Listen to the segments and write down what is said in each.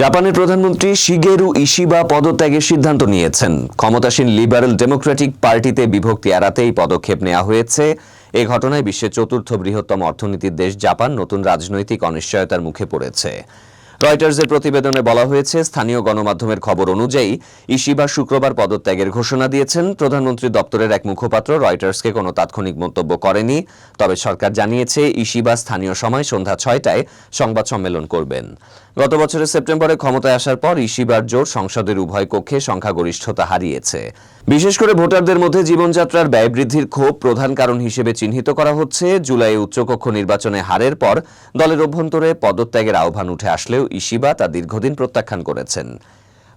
জাপানের প্রধানমন্ত্রী Shigeru Ishiba পদত্যাগের সিদ্ধান্ত নিয়েছেন। ক্ষমতাসীন লিবারেল ডেমোক্রেটিক পার্টিতে বিভক্তি এড়াতে এই পদক্ষেপ নেওয়া হয়েছে। এ ঘটনায় বিশ্বের চতুর্থ বৃহত্তম অর্থনীতির দেশ জাপান নতুন রাজনৈতিক অনিশ্চয়তার মুখে পড়েছে। রয়টার্সের প্রতিবেদনে বলা হয়েছে, স্থানীয় গণমাধ্যমের খবর অনুযায়ী, ইশিবা শুক্রবার পদত্যাগের ঘোষণা দিয়েছেন। প্রধানমন্ত্রী দপ্তরের এক মুখপাত্র রয়টার্সকে কোনো তাৎক্ষণিক মন্তব্য করেনি। তবে সরকার জানিয়েছে, ইশিবা স্থানীয় সময় সন্ধ্যা ছয়টায় সংবাদ সম্মেলন করবেন। গত বছরের সেপ্টেম্বরে ক্ষমতায় আসার পর ইশিবার জোট সংসদের উভয় কক্ষে সংখ্যাগরিষ্ঠতা হারিয়েছে। বিশেষ করে ভোটারদের মধ্যে জীবনযাত্রার ব্যয় বৃদ্ধির ক্ষোভ প্রধান কারণ হিসেবে চিহ্নিত করা হচ্ছে। জুলাই উচ্চকক্ষ নির্বাচনে হারের পর দলের অভ্যন্তরে পদত্যাগের আহ্বান উঠে আসলেও ইশিবা তা দীর্ঘদিন প্রত্যাখ্যান করেছেন।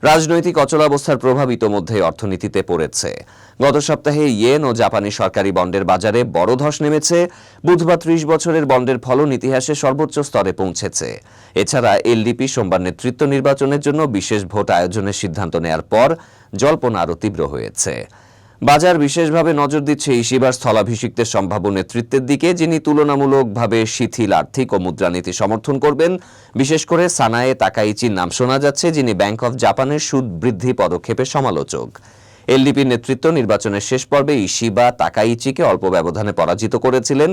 রাজনৈতিক অচলাবস্থার প্রভাব ইতোমধ্যেই অর্থনীতিতে পড়েছে। গত সপ্তাহে ইয়েন ও জাপানি সরকারি বন্ডের বাজারে বড় ধস নেমেছে। বুধবার ত্রিশ বছরের বন্ডের ফলন ইতিহাসে সর্বোচ্চ স্তরে পৌঁছেছে। এছাড়া এলডিপি সোমবার নেতৃত্ব নির্বাচনের জন্য বিশেষ ভোট আয়োজনের সিদ্ধান্ত নেয়ার পর জল্পনা আরও তীব্র হয়েছে। বাজার বিশেষভাবে নজর দিচ্ছে ইসিবার স্থলাভিষিক্তের সম্ভাব্য নেতৃত্বের দিকে, যিনি তুলনামূলকভাবে শিথিল আর্থিক ও মুদ্রানীতি সমর্থন করবেন। বিশেষ করে সানায়ে তাকাইচির নাম শোনা যাচ্ছে, যিনি ব্যাংক অব জাপানের সুদ বৃদ্ধি পদক্ষেপের সমালোচক। এলডিপির নেতৃত্ব নির্বাচনের শেষ পর্বে ইশিবা তাকাইচিকে অল্প ব্যবধানে পরাজিত করেছিলেন।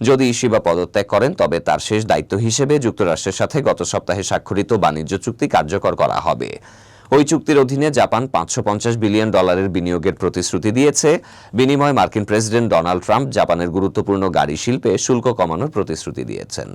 যদি ইশিবা পদত্যাগ করেন, তবে তার শেষ দায়িত্ব হিসেবে যুক্তরাষ্ট্রের সাথে গত সপ্তাহে স্বাক্ষরিত বাণিজ্য চুক্তি কার্যকর করা হবে। ওই চুক্তির অধীনে জাপান পাঁচশো পঞ্চাশ বিলিয়ন ডলারের বিনিয়োগের প্রতিশ্রুতি দিয়েছে। বিনিময় মার্কিন প্রেসিডেন্ট ডোনাল্ড ট্রাম্প জাপানের গুরুত্বপূর্ণ গাড়ি শিল্পে শুল্ক কমানোর প্রতিশ্রুতি দিয়েছেন।